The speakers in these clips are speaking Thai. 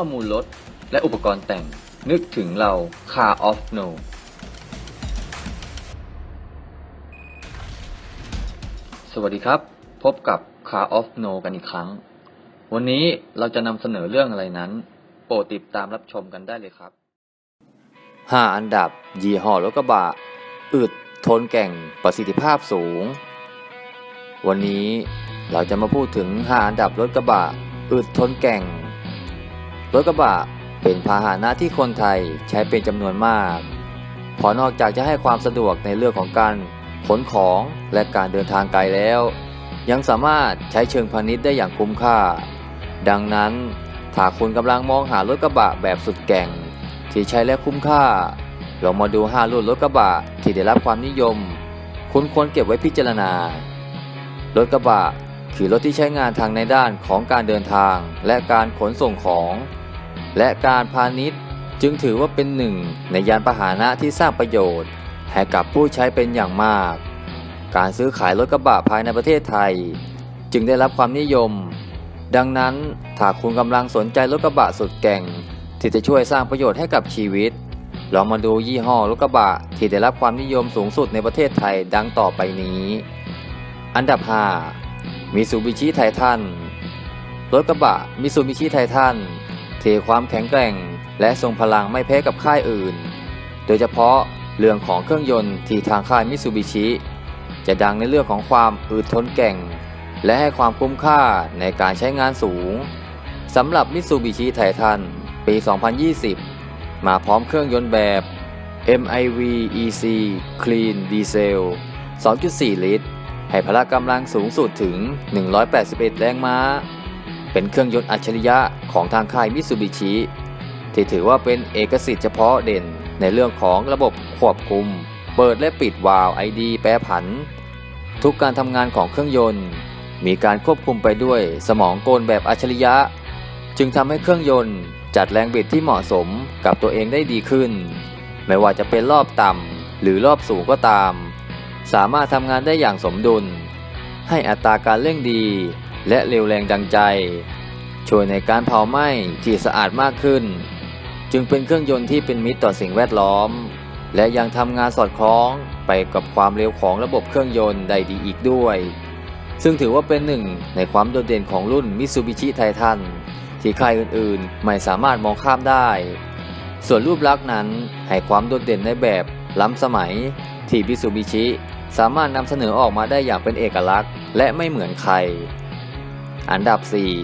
ข้อมูลรถและอุปกรณ์แต่ง นึกถึงเรา Car of No สวัสดีครับ พบกับ Car of No กันอีกครั้ง วันนี้เราจะนำเสนอเรื่องอะไรนั้น โปรดติดตามรับชมกันได้เลยครับ 5 อันดับ ยี่ห้อรถกระบะ อึด ทนแก่ง ประสิทธิภาพสูง วันนี้เราจะมาพูดถึง 5 อันดับรถกระบะ อึด ทนแก่ง รถกระบะเป็นพาหนะที่คนไทยใช้เป็นจำนวนมากพอนอกจากจะให้ความสะดวกในเรื่องของการขนของและการเดินทางไกลแล้ว ยังสามารถใช้เชิงพาณิชย์ได้อย่างคุ้มค่า ดังนั้นถ้าคุณกำลังมองหารถกระบะแบบสุดแก่ง ที่ใช้และคุ้มค่าลองมาดู5รุ่นรถกระบะที่ได้รับความนิยม คุณควรเก็บไว้พิจารณา รถกระบะคือรถที่ใช้งานทางในด้านของการเดินทางและการขนส่งของ และการพาณิชย์ จึงถือว่าเป็นหนึ่งในยานพาหนะที่สร้างประโยชน์ ให้กับผู้ใช้เป็นอย่างมาก การซื้อขายรถกระบะภายในประเทศไทย จึงได้รับความนิยม ดังนั้นถ้าคุณกำลังสนใจรถกระบะสุดแก่ง ที่จะช่วยสร้างประโยชน์ให้กับชีวิตลองมาดูยี่ห้อรถกระบะที่ได้รับความนิยมสูงสุดในประเทศไทยดังต่อไปนี้ อันดับ 5 มิซูบิชิไททันรถกระบะมิซูบิชิไททัน เทความแข็งแกร่ง และทรงพลังไม่แพ้กับค่ายอื่น โดยเฉพาะเรื่องของเครื่องยนต์ที่ทางค่ายมิซูบิชิ จะดังในเรื่องของความอึดทนแก่ง และให้ความคุ้มค่าในการใช้งานสูงสำหรับมิซูบิชิไททันปี 2020 มาพร้อมเครื่องยนต์แบบ MIV EC Clean Diesel 2.4 ลิตร ให้พละกำลังสูงสุดถึง 181 แรงม้า เป็นเครื่องยนต์อัจฉริยะของทางค่ายมิตซูบิชิที่ถือว่าเป็นเอกสิทธิ์เฉพาะเด่นในเรื่องของระบบควบคุม เปิดและปิดวาล์วไอดีแปรผัน ทุกการทำงานของเครื่องยนต์ มีการควบคุมไปด้วยสมองกลแบบอัจฉริยะ จึงทำให้เครื่องยนต์จัดแรงบิดที่เหมาะสมกับตัวเองได้ดีขึ้น ไม่ว่าจะเป็นรอบต่ำหรือรอบสูงก็ตาม สามารถทำงานได้อย่างสมดุล ให้อัตราการเร่งดี และเร็วแรงดังใจ ช่วยในการเผาไหม้ที่สะอาดมากขึ้น จึงเป็นเครื่องยนต์ที่เป็นมิตรต่อสิ่งแวดล้อม และยังทำงานสอดคล้องไปกับความเร็วของระบบเครื่องยนต์ได้ดีอีกด้วย ซึ่งถือว่าเป็นหนึ่งในความโดดเด่นของรุ่นมิ t ซูบิชิไททันที่ใครอื่นๆ ไม่สามารถมองข้ามได้ ส่วนรูปลักษณ์นั้นให้ความโดดเด่นในแบบล้ำสมัยที่มิ t ซูบิชิสามารถนำเสนอออกมาได้อย่างเป็นเอกลักษณ์ และไม่เหมือนใคร อันดับ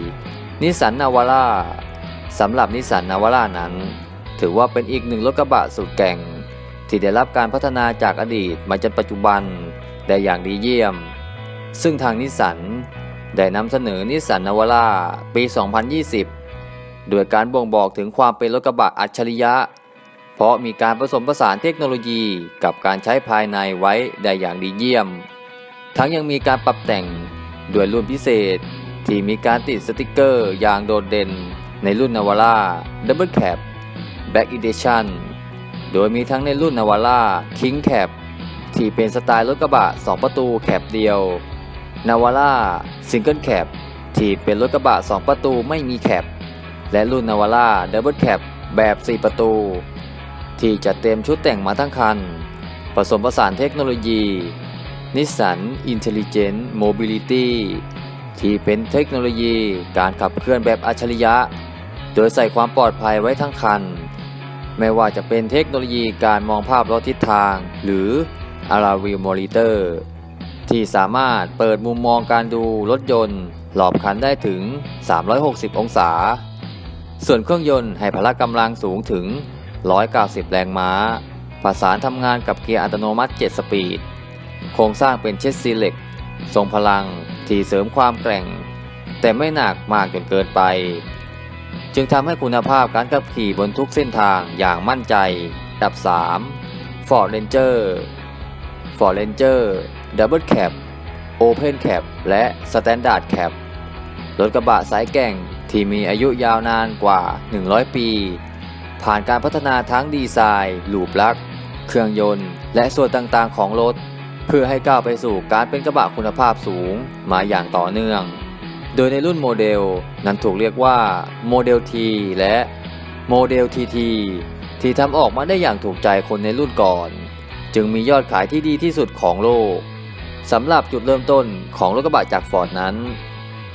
4 นิสสันนาวาร่าสำหรับนิสสันนาวาร่านั้น ถือว่าเป็นอีกหนึ่งรถกระบะสุดแกร่ง ที่ได้รับการพัฒนาจากอดีตมาจนปัจจุบันได้อย่างดีเยี่ยม ซึ่งทางนิสสันได้นำเสนอนิสสันนาวาร่าปี 2020 โดยการบ่งบอกถึงความเป็นรถกระบะอัจฉริยะ เพราะมีการผสมผสานเทคโนโลยีกับการใช้ภายในไว้ได้อย่างดีเยี่ยม ทั้งยังมีการปรับแต่งด้วยรุ่นพิเศษ ที่มีการติดสติกเกอร์อย่างโดดเด่นในรุ่นนาวาร่า Double Cab Black Edition โดยมีทั้งในรุ่นนาวาร่า King Cab ที่เป็นสไตล์รถกระบะ 2 ประตูแคบเดียวนาวาร่า Single Cab ที่เป็นรถกระบะ 2 ประตูไม่มีแคบและรุ่นนาวาร่า Double Cab แบบ 4 ประตู ที่จะเต็มชุดแต่งมาทั้งคัน ผสมผสานเทคโนโลยี Nissan Intelligent Mobility ที่เป็นเทคโนโลยีการขับเคลื่อนแบบอัจฉริยะ โดยใส่ความปลอดภัยไว้ทั้งคัน ไม่ว่าจะเป็นเทคโนโลยีการมองภาพรถทิศทาง หรือ a r a v i e w Monitor ที่สามารถเปิดมุมมองการดูรถยนต์รอบคันได้ถึง 360 องศา ส่วนเครื่องยนต์ให้พละกำลังสูงถึง 190 แรงม้า ประสานทำงานกับเกียร์อัตโนมัติ 7 สปีด โครงสร้างเป็นเชสซีเหล็ก ทรงพลัง ที่เสริมความแกร่ง แต่ไม่หนักมากจนเกินไป จึงทำให้คุณภาพการขับขี่บนทุกเส้นทางอย่างมั่นใจอันดับ 3 Ford Ranger Ford Ranger Double Cab Open Cab และ Standard Cab รถกระบะสายแก่งที่มีอายุยาวนานกว่า 100 ปี ผ่านการพัฒนาทั้งดีไซน์รูปลักษณ์ เครื่องยนต์ และส่วนต่างๆของรถ เพื่อให้ก้าวไปสู่การเป็นกระบะคุณภาพสูงมาอย่างต่อเนื่อง โดยในรุ่นโมเดลนั้นถูกเรียกว่าโมเดล T และโมเดล TT ที่ทำออกมาได้อย่างถูกใจคนในรุ่นก่อน จึงมียอดขายที่ดีที่สุดของโลกสำหรับจุดเริ่มต้นของรถกระบะจากฟอร์ดนั้น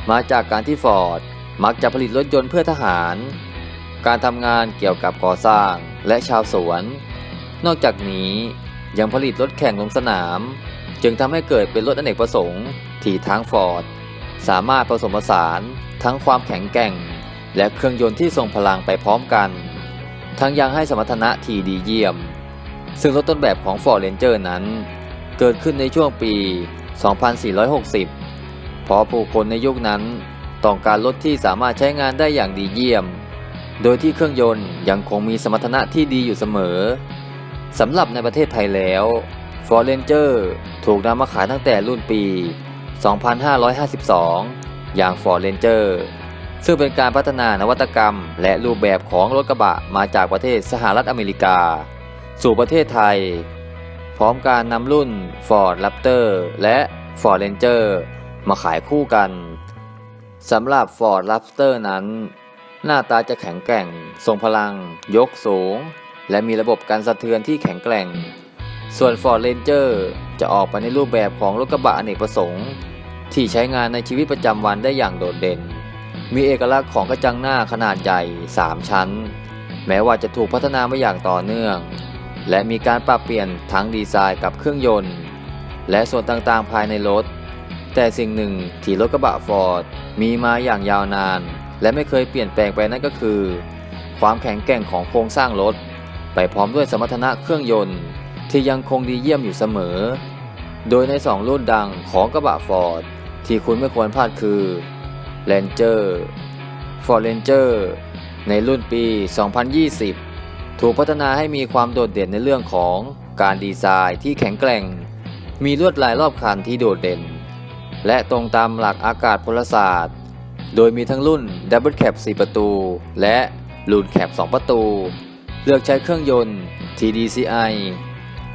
มาจากการที่ฟอร์ดมักจะผลิตรถยนต์เพื่อทหาร การทำงานเกี่ยวกับก่อสร้างและชาวสวน นอกจากนี้ยังผลิตรถแข่งลงสนาม จึงทำให้เกิดเป็นรถอเนกประสงค์ ที่ทางฟอร์ด สามารถผสมผสานทั้งความแข็งแกร่ง และเครื่องยนต์ที่ทรงพลังไปพร้อมกัน ทั้งยังให้สมรรถนะที่ดีเยี่ยม ซึ่งรถต้นแบบของ Ford Ranger นั้น เกิดขึ้นในช่วงปี 2460 เพราะผู้คนในยุคนั้นต้องการรถที่สามารถใช้งานได้อย่างดีเยี่ยม โดยที่เครื่องยนต์ยังคงมีสมรรถนะที่ดีอยู่เสมอสำหรับในประเทศไทยแล้ว Ford Ranger ถูกนำมาขายตั้งแต่รุ่นปี 2552 อย่าง Ford Ranger ซึ่งเป็นการพัฒนานวัตกรรม และรูปแบบของรถกระบะมาจากประเทศสหรัฐอเมริกา สู่ประเทศไทย พร้อมการนำรุ่น Ford Raptor และ Ford Ranger มาขายคู่กันสำหรับ Ford Raptor นั้น หน้าตาจะแข็งแกร่ง ทรงพลัง ยกสูง และมีระบบการสะเทือนที่แข็งแกร่ง ส่วน Ford Ranger จะออกไปในรูปแบบของรถกระบะอเนกประสงค์ ที่ใช้งานในชีวิตประจำวันได้อย่างโดดเด่น มีเอกลักษณ์ของกระจังหน้าขนาดใหญ่ 3 ชั้น แม้ว่าจะถูกพัฒนามาอย่างต่อเนื่อง และมีการปรับเปลี่ยนทั้งดีไซน์กับเครื่องยนต์ และส่วนต่างๆภายในรถ แต่สิ่งหนึ่งที่รถกระบะฟอร์ดมีมาอย่างยาวนาน และไม่เคยเปลี่ยนแปลงไปนั่นก็คือ ความแข็งแกร่งของโครงสร้างรถ ไปพร้อมด้วยสมรรถนะเครื่องยนต์ ที่ยังคงดีเยี่ยมอยู่เสมอ โดยใน 2 รุ่นดังของกระบะฟอร์ดที่คุณไม่ควรพลาดคือ Ranger Ford Ranger ในรุ่นปี 2020 ถูกพัฒนาให้มีความโดดเด่นในเรื่องของการดีไซน์ที่แข็งแกร่ง มีลวดลายรอบคันที่โดดเด่น และตรงตามหลักอากาศพลศาสตร์ โดยมีทั้งรุ่น Double Cab 4 ประตู และรุ่น Cab 2ประตู เลือกใช้เครื่องยนต์ TDCI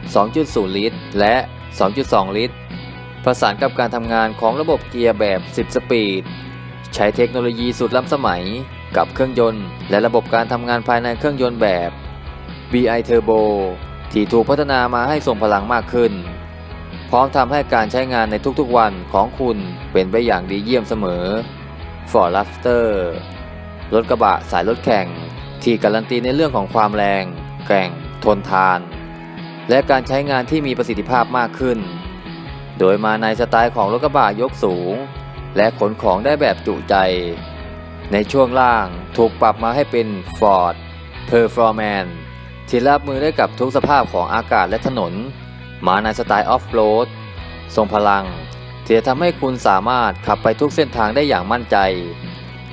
2.0 ลิตร และ 2.2 ลิตร ประสานกับการทำงานของระบบเกียร์แบบ 10 สปีด ใช้เทคโนโลยีสุดล้ำสมัยกับเครื่องยนต์ และระบบการทำงานภายในเครื่องยนต์แบบ BI Turbo ที่ถูกพัฒนามาให้ส่งพลังมากขึ้น พร้อมทำให้การใช้งานในทุกๆวันของคุณเป็นไปอย่างดีเยี่ยมเสมอ Ford Raptor รถกระบะสายรถแข่ง ที่การันตีในเรื่องของความแรง แกร่ง ทนทาน และการใช้งานที่มีประสิทธิภาพมากขึ้น โดยมาในสไตล์ของรถกระบะยกสูง และขนของได้แบบจุใจ ในช่วงล่างถูกปรับมาให้เป็น Ford Performance ที่รับมือได้กับทุกสภาพของอากาศและถนน มาในสไตล์ออฟโรดทรงพลังที่จะทำให้คุณสามารถขับไปทุกเส้นทางได้อย่างมั่นใจ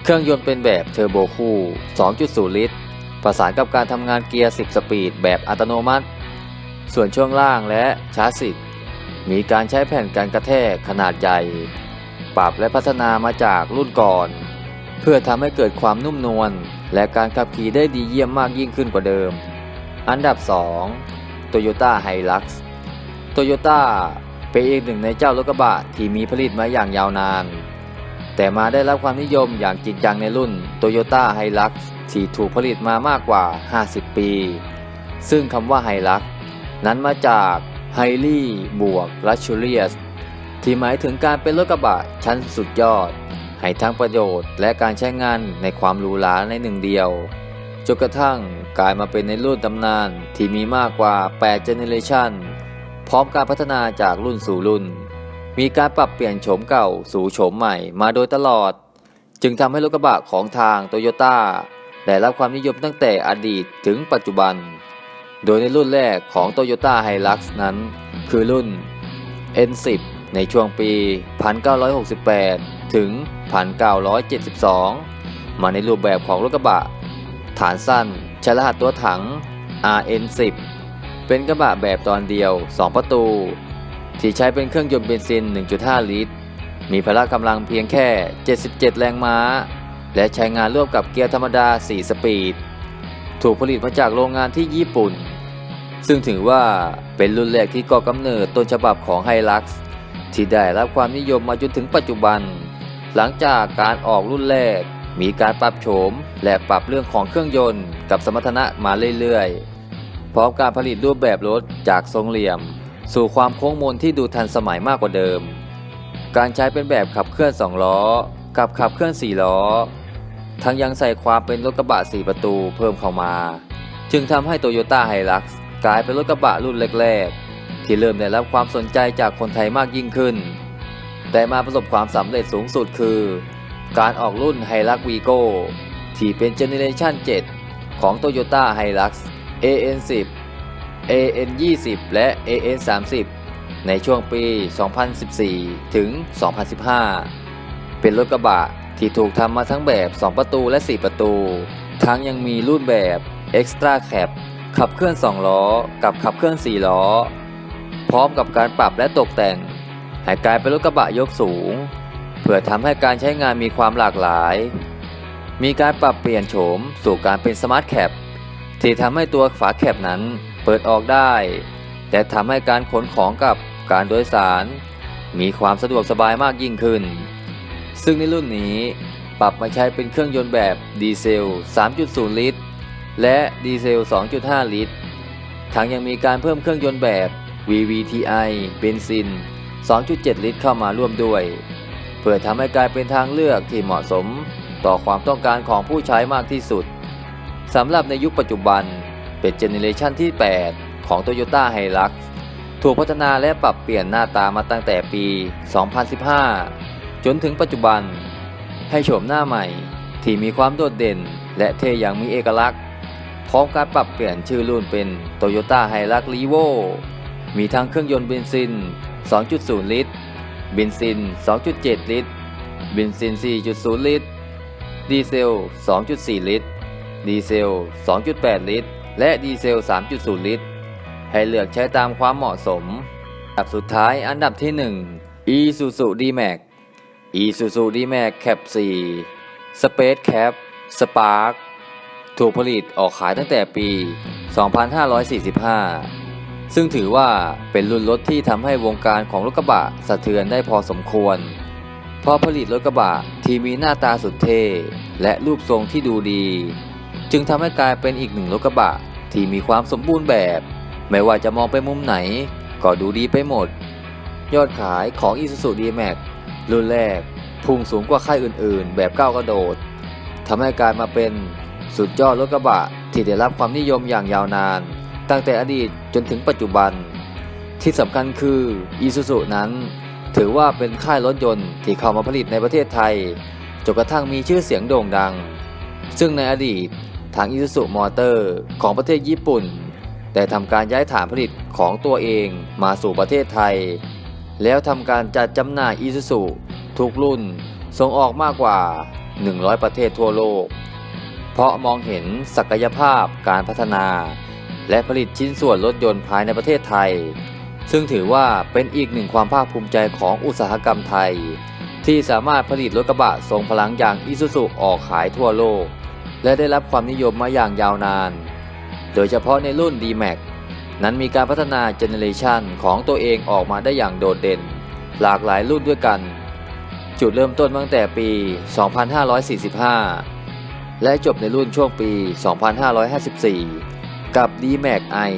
เครื่องยนต์เป็นแบบเทอร์โบคู่ 2.0 ลิตร ประสานกับการทำงานเกียร์ 10 สปีดแบบอัตโนมัติ ส่วนช่วงล่างและชาสสิสมีการใช้แผ่นกันกระแทกขนาดใหญ่ ปรับและพัฒนามาจากรุ่นก่อน เพื่อทำให้เกิดความนุ่มนวลและการขับขี่ได้ดีเยี่ยมมากยิ่งขึ้นกว่าเดิม อันดับ 2 Toyota Hilux Toyota เป็นอีกหนึ่งในเจ้ารถกระบะที่มีผลิตมาอย่างยาวนาน แต่มาได้รับความนิยมอย่างจริงจังในรุ่น Toyota Hilux ที่ถูกผลิตมามากกว่า 50 ปี ซึ่งคำว่า Hilux นั้นมาจาก Highly บวก Luxurious ที่หมายถึงการเป็นรถกระบะชั้นสุดยอด ให้ทั้งประโยชน์และการใช้งานในความหรูหราในหนึ่งเดียว จนกระทั่งกลายมาเป็นในรุ่นตำนานที่มีมากกว่า 8 เจเนเรชันพร้อมการพัฒนาจากรุ่นสู่รุ่น มีการปรับเปลี่ยนโฉมเก่าสู่โฉมใหม่มาโดยตลอด จึงทำให้รถกระบะของทางโตโยต้าได้รับความนิยมตั้งแต่อดีตถึงปัจจุบัน โดยในรุ่นแรกของ Toyota Hilux นั้น คือรุ่น N10 ในช่วงปี 1968 ถึง 1972 มาในรูปแบบของรถกระบะ ฐานสั้นใช้รหัสตัวถัง RN10 เป็นกระบะแบบตอนเดียว 2 ประตู ที่ใช้เป็นเครื่องยนต์เบนซิน 1.5 ลิตร มีพละกำลังเพียงแค่ 77 แรงม้า และใช้งานร่วมกับเกียร์ธรรมดา 4 สปีด ถูกผลิตมาจากโรงงานที่ญี่ปุ่น ซึ่งถือว่าเป็นรุ่นแรกที่ก่อกำเนิดต้นฉบับของไฮลักซ์ที่ได้รับความนิยมมาจนถึงปัจจุบัน หลังจากการออกรุ่นแรก มีการปรับโฉมและปรับเรื่องของเครื่องยนต์กับสมรรถนะมาเรื่อยๆ พร้อมการผลิตรูปแบบรถจากทรงเหลี่ยม สู่ความโค้งมนที่ดูทันสมัยมากกว่าเดิม การใช้เป็นแบบขับเคลื่อน 2 ล้อ กับขับเคลื่อน 4 ล้อ ทั้งยังใส่ความเป็นรถกระบะ 4 ประตูเพิ่มเข้ามา จึงทำให้โตโยต้าไฮรักซ์ กลายเป็นรถกระบะรุ่นแรกๆ ที่เริ่มได้รับความสนใจจากคนไทยมากยิ่งขึ้น แต่มาประสบความสำเร็จสูงสุดคือ การออกรุ่นไฮรักวีโก้ที่เป็นเจเนเรชัน7 ของ Toyota Hilux AN10 AN20 และ AN30 ในช่วงปี 2014 ถึง 2015 เป็นรถกระบะที่ถูกทำมาทั้งแบบ 2 ประตูและ 4 ประตู ทั้งยังมีรุ่นแบบ Extra Cab ขับเคลื่อน 2 ล้อ กับขับเคลื่อน 4 ล้อ พร้อมกับการปรับและตกแต่ง ให้กลายเป็นรถกระบะยกสูง เพื่อทำให้การใช้งานมีความหลากหลาย มีการปรับเปลี่ยนโฉมสู่การเป็นสมาร์ทแคปที่ทำให้ตัวฝาแคปนั้นเปิดออกได้ แต่ทำให้การขนของกับการโดยสาร มีความสะดวกสบายมากยิ่งขึ้น ซึ่งในรุ่นนี้ปรับมาใช้เป็นเครื่องยนต์แบบดีเซล 3.0 ลิตร และดีเซล 2.5 ลิตร ทั้งยังมีการเพิ่มเครื่องยนต์แบบ VVTi เบนซิน 2.7 ลิตรเข้ามาร่วมด้วย เพื่อทำให้กลายเป็นทางเลือกที่เหมาะสมต่อความต้องการของผู้ใช้มากที่สุดสำหรับในยุคปัจจุบันเป็นเจเนเรชันที่ 8 ของ Toyota Hilux ถูกพัฒนาและปรับเปลี่ยนหน้าตามาตั้งแต่ปี 2015 จนถึงปัจจุบัน ให้โฉมหน้าใหม่ที่มีความโดดเด่น และเท่อย่างมีเอกลักษณ์ พร้อมการปรับเปลี่ยนชื่อรุ่นเป็น Toyota Hilux Revo มีทั้งเครื่องยนต์เบนซิน 2.0 ลิตร เบนซิน 2.7 ลิตร เบนซิน 4.0 ลิตร ดีเซล 2.4 ลิตร ดีเซล 2.8 ลิตร และดีเซล 3.0 ลิตร ให้เลือกใช้ตามความเหมาะสม อันดับสุดท้ายอันดับที่ 1 Isuzu D-Max Isuzu D-Max Cap 4 Space Cap Spark ถูกผลิตออกขายตั้งแต่ปี 2545 ซึ่งถือว่าเป็นรุ่นรถที่ทำให้วงการของรถกระบะสะเทือนได้พอสมควร เพราะผลิตรถกระบะที่มีหน้าตาสุดเท่และรูปทรงที่ดูดี จึงทำให้กลายเป็นอีกหนึ่งรถกระบะที่มีความสมบูรณ์แบบ ไม่ว่าจะมองไปมุมไหน ก็ดูดีไปหมด ยอดขายของ Isuzu D-Max รุ่นแรกพุ่งสูงกว่าค่ายอื่นๆ แบบก้าวกระโดดทำให้กลายมาเป็น สุดยอดรถกระบะที่ได้รับความนิยมอย่างยาวนาน ตั้งแต่อดีตจนถึงปัจจุบัน ที่สำคัญคือ Isuzu นั้น ถือว่าเป็นค่ายรถยนต์ที่เข้ามาผลิตในประเทศไทยจนกระทั่งมีชื่อเสียงโด่งดัง ซึ่งในอดีตทาง Isuzu Motor ของประเทศญี่ปุ่น ได้ทำการย้ายฐานผลิตของตัวเองมาสู่ประเทศไทย แล้วทำการจัดจำหน่าย Isuzu ทุกรุ่นส่งออกมากกว่า 100 ประเทศทั่วโลก เพราะมองเห็นศักยภาพการพัฒนา และผลิตชิ้นส่วนรถยนต์ภายในประเทศไทย ซึ่งถือว่าเป็นอีกหนึ่งความภาคภูมิใจของอุตสาหกรรมไทย ที่สามารถผลิตรถกระบะทรงพลังอย่างอิซูซุออกขายทั่วโลก และได้รับความนิยมมาอย่างยาวนาน โดยเฉพาะในรุ่น D-Max นั้นมีการพัฒนาเจเนเรชันของตัวเองออกมาได้อย่างโดดเด่น หลากหลายรุ่นด้วยกัน จุดเริ่มต้นตั้งแต่ปี 2545 และจบในรุ่นช่วงปี 2554 กับ D-Max i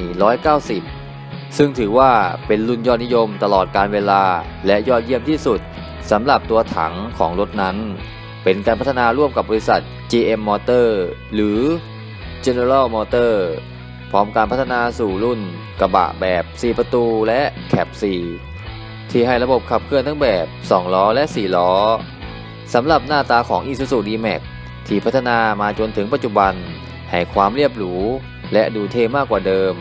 190 ซึ่งถือว่าเป็นรุ่นยอดนิยมตลอดการเวลาและยอดเยี่ยมที่สุดสำหรับตัวถังของรถนั้น เป็นการพัฒนาร่วมกับบริษัท GM Motor หรือ General Motor พร้อมการพัฒนาสู่รุ่นกระบะแบบ 4 ประตูและแคป4ที่ให้ระบบขับเคลื่อนทั้งแบบ 2 ล้อและ 4 ล้อสำหรับหน้าตาของ Isuzu D-Max ที่พัฒนามาจนถึงปัจจุบันให้ความเรียบหรูและดูเท่มากกว่าเดิม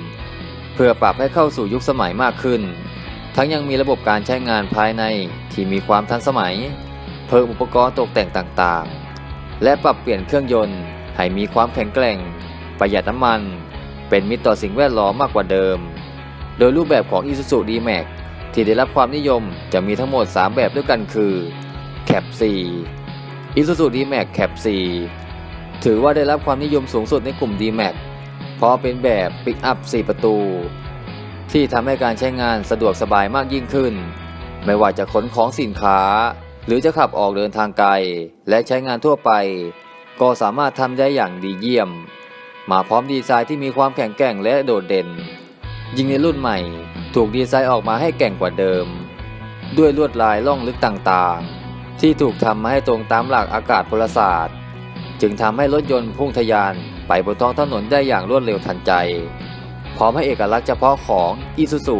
เพื่อปรับให้เข้าสู่ยุคสมัยมากขึ้น ทั้งยังมีระบบการใช้งานภายในที่มีความทันสมัย เพิ่มอุปกรณ์ตกแต่งต่างๆ และปรับเปลี่ยนเครื่องยนต์ให้มีความแข็งแกร่ง ประหยัดน้ำมัน เป็นมิตรต่อสิ่งแวดล้อมมากกว่าเดิม โดยรูปแบบของ Isuzu D-Max ที่ได้รับความนิยมจะมีทั้งหมด 3 แบบด้วยกันคือ Cap 4 Isuzu D-Max Cap 4ถือว่าได้รับความนิยมสูงสุดในกลุ่ม D-Max เพราะเป็นแบบปิกอัพ 4 ประตู ที่ทำให้การใช้งานสะดวกสบายมากยิ่งขึ้น ไม่ว่าจะขนของสินค้า หรือจะขับออกเดินทางไกล และใช้งานทั่วไป ก็สามารถทำได้อย่างดีเยี่ยม มาพร้อมดีไซน์ที่มีความแข็งแกร่งและโดดเด่น ยิ่งในรุ่นใหม่ ถูกดีไซน์ออกมาให้แก่งกว่าเดิม ด้วยลวดลายล่องลึกต่างๆ ที่ถูกทำมาให้ตรงตามหลักอากาศพลศาสตร์ จึงทำให้รถยนต์พุ่งทะยานไปบนท้องถนนได้อย่างรวดเร็วทันใจ พร้อมให้เอกลักษณ์เฉพาะของ Isuzu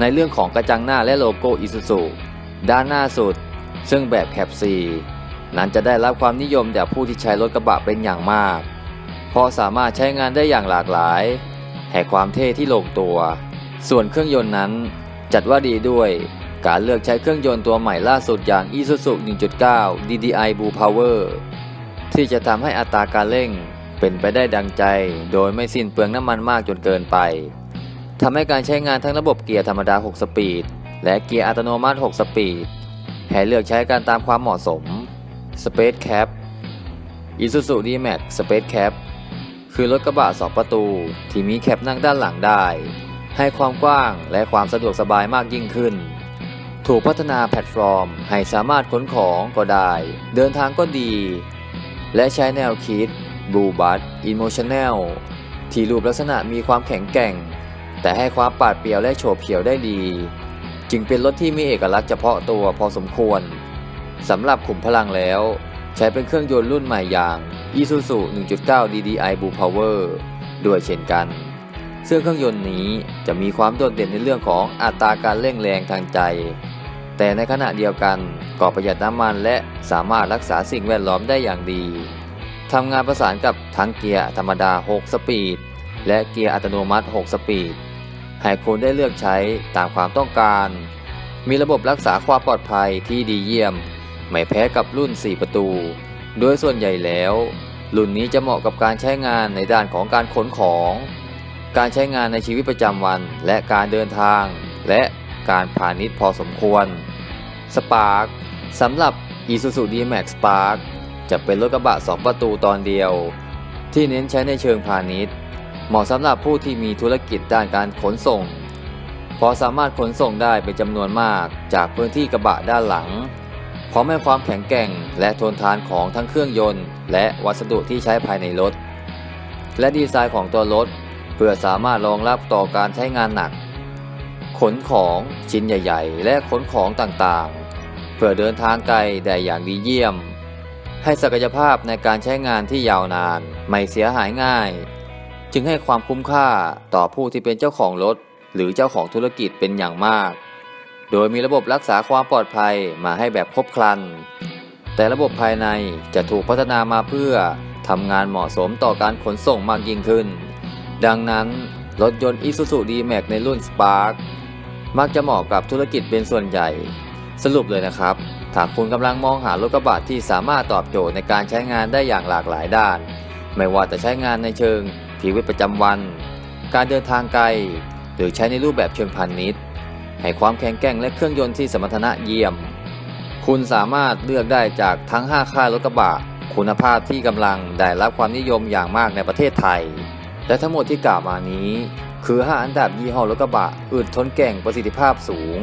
ในเรื่องของกระจังหน้าและโลโก้ Isuzu ด้านหน้าสุด ซึ่งแบบแคปซีนั้นจะได้รับความนิยมจากผู้ที่ใช้รถกระบะเป็นอย่างมาก เพราะสามารถใช้งานได้อย่างหลากหลาย แห่ความเท่ที่ลงตัว ส่วนเครื่องยนต์นั้นจัดว่าดีด้วย การเลือกใช้เครื่องยนต์ตัวใหม่ล่าสุดอย่าง Isuzu 1.9 DDI Blue Power ที่จะทำให้อัตราการเร่งเป็นไปได้ดังใจ โดยไม่สิ้นเปลืองน้ำมันมากจนเกินไปทำให้การใช้งานทั้งระบบเกียร์ธรรมดา 6 สปีด และเกียร์อัตโนมัติ 6 สปีด ให้เลือกใช้กันตามความเหมาะสม Space Cap Isuzu D-Max Space Cap คือรถกระบะสองประตู ที่มีแคปนั่งด้านหลังได้ ให้ความกว้างและความสะดวกสบายมากยิ่งขึ้น ถูกพัฒนาแพลตฟอร์ม ให้สามารถขนของก็ได้ เดินทางก็ดี และใช้แนวคิด Blue b u t Emotional ที่รูปลักษณะมีความแข็งแกร่ง แต่ให้ความปาดเปรียวและโฉบเฉี่ยวได้ดี จึงเป็นรถที่มีเอกลักษณ์เฉพาะตัวพอสมควรสำหรับขุมพลังแล้ว ใช้เป็นเครื่องยนต์รุ่นใหม่อย่าง Isuzu 1.9 DDI Blue Power ด้วยเช่นกัน ซึ่งเครื่องยนต์นี้จะมีความโดดเด่นในเรื่องของอัตราการเร่งแรงทางใจ แต่ในขณะเดียวกันก็ประหยัดน้ำมันและสามารถรักษาสิ่งแวดล้อมได้อย่างดีทำงานประสานกับทั้งเกียร์ธรรมดา 6 สปีด และเกียร์อัตโนมัติ 6 สปีด ให้คุณได้เลือกใช้ตามความต้องการ มีระบบรักษาความปลอดภัยที่ดีเยี่ยม ไม่แพ้กับรุ่น 4 ประตู โดยส่วนใหญ่แล้ว รุ่นนี้จะเหมาะกับการใช้งานในด้านของการขนของ การใช้งานในชีวิตประจำวัน และการเดินทาง และการพาณิชย์พอสมควร Spark สำหรับ Isuzu D-Max Spark จะเป็นรถกระบะ 2 ประตูตอนเดียว ที่เน้นใช้ในเชิงพาณิชย์ เหมาะสำหรับผู้ที่มีธุรกิจด้านการขนส่ง เพราะสามารถขนส่งได้เป็นจำนวนมากจากพื้นที่กระบะด้านหลัง พร้อมให้ความแข็งแกร่งและทนทานของทั้งเครื่องยนต์ และวัสดุที่ใช้ภายในรถ และดีไซน์ของตัวรถเพื่อสามารถรองรับต่อการใช้งานหนัก ขนของชิ้นใหญ่ ๆ และขนของต่างๆ พื่อเดินทางไกลได้อย่างดีเยี่ยม ให้ศักยภาพในการใช้งานที่ยาวนานไม่เสียหายง่าย จึงให้ความคุ้มค่าต่อผู้ที่เป็นเจ้าของรถ หรือเจ้าของธุรกิจเป็นอย่างมาก โดยมีระบบรักษาความปลอดภัยมาให้แบบครบครัน แต่ระบบภายในจะถูกพัฒนามาเพื่อทำงานเหมาะสมต่อการขนส่งมากยิ่งขึ้น ดังนั้นรถยนต์ Isuzu D-Max ในรุ่น Spark มักจะเหมาะกับธุรกิจเป็นส่วนใหญ่ สรุปเลยนะครับถ้าคุณกำลังมองหารถกระบะที่สามารถตอบโจทย์ในการใช้งานได้อย่างหลากหลายด้าน ไม่ว่าจะใช้งานในเชิงชีวิตประจำวัน การเดินทางไกล หรือใช้ในรูปแบบเชิงพาณิชย์ ให้ความแข็งแกร่งและเครื่องยนต์ที่สมรรถนะเยี่ยม คุณสามารถเลือกได้จากทั้ง 5 ค่ายรถกระบะ คุณภาพที่กำลังได้รับความนิยมอย่างมากในประเทศไทย และทั้งหมดที่กล่าวมานี้ คือ 5 อันดับยี่ห้อรถกระบะอึดทนแก่งประสิทธิภาพสูง